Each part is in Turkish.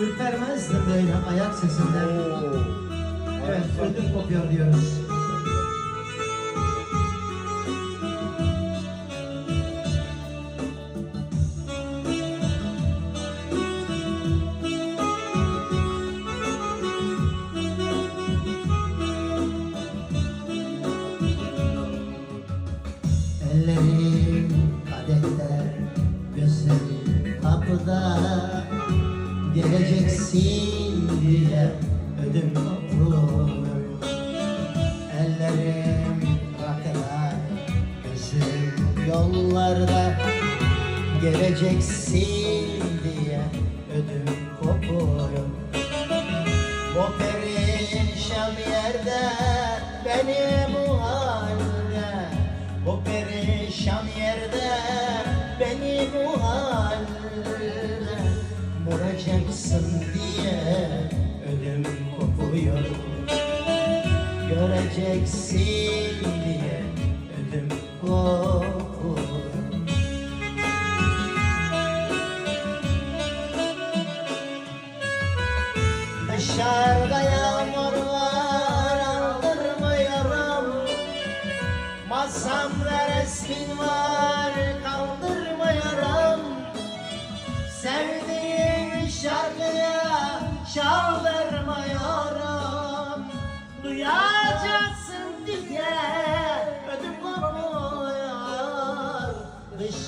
ürpermezdim böyle ayak sesinden. Evet, ödüm kopuyor diyoruz. Geleceksin diye ödüm kopur Ellerim rakıda, gözüm yollarda. Geleceksin diye ödüm kopur bu perişan yerde beni bu diye ödüm kopuyor. Göreceksin diye ödüm kopuyor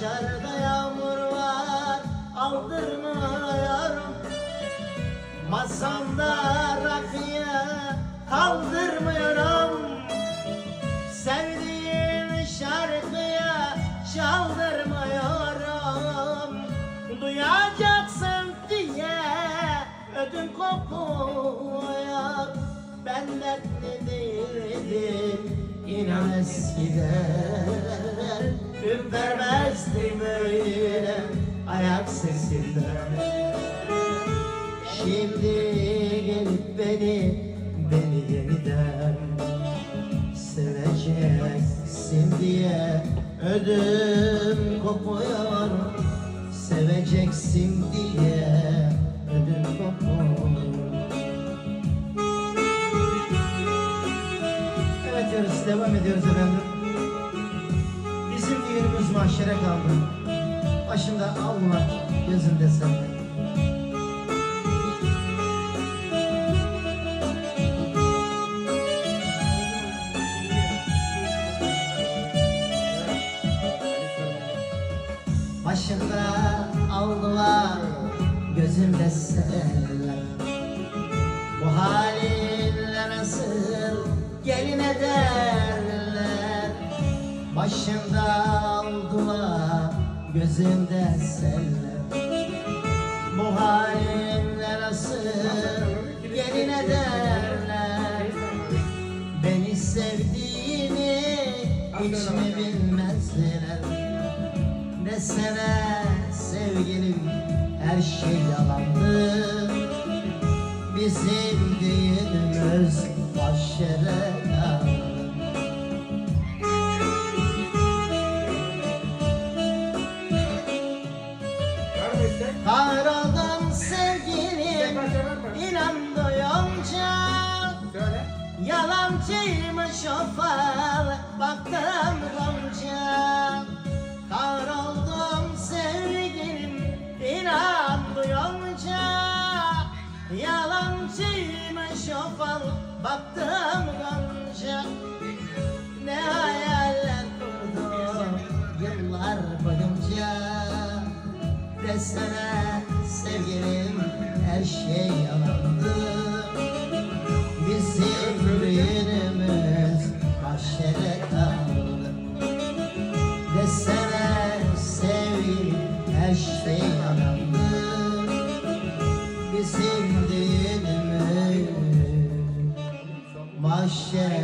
Dışarıda yağmur var aldırmıyorum Masamda rakıya kaldırmıyorum. Sevdiğim şarkıya çaldırmıyorum. Duyacaksın diye ödüm kopuyor. Ben dertli değildim inan eskiden. Öyle ayak sesinden Şimdi gelip beni, beni yeniden Seveceksin diye ödüm kopuyor. Seveceksin diye ödüm kopuyor. Evet diyoruz, devam ediyoruz efendim. Bizim düğünümüz mahşere kaldı Başında Allah, gözünde sen Başında aldılar gözümde seller Bu halinle nasıl gelin ederler? Başında gözümde seller. Bu halinle nasıl gelin ederler Beni sevdiğini hiç mi bilmezler? Desene sevgilim her şey yalandı Bizim düğünümüz Kahroldum sevgilim inan duyunca Yalancıymış o fal baktım gonca. Kahroldum sevgilim inan duyunca. Yalancıymış o fal baktım Desene sevgilim her şey yalandı. Bizim düğünümüz mahşere kaldı Desene sevgilim her şey yalandı. Bizim düğünümüz mahşere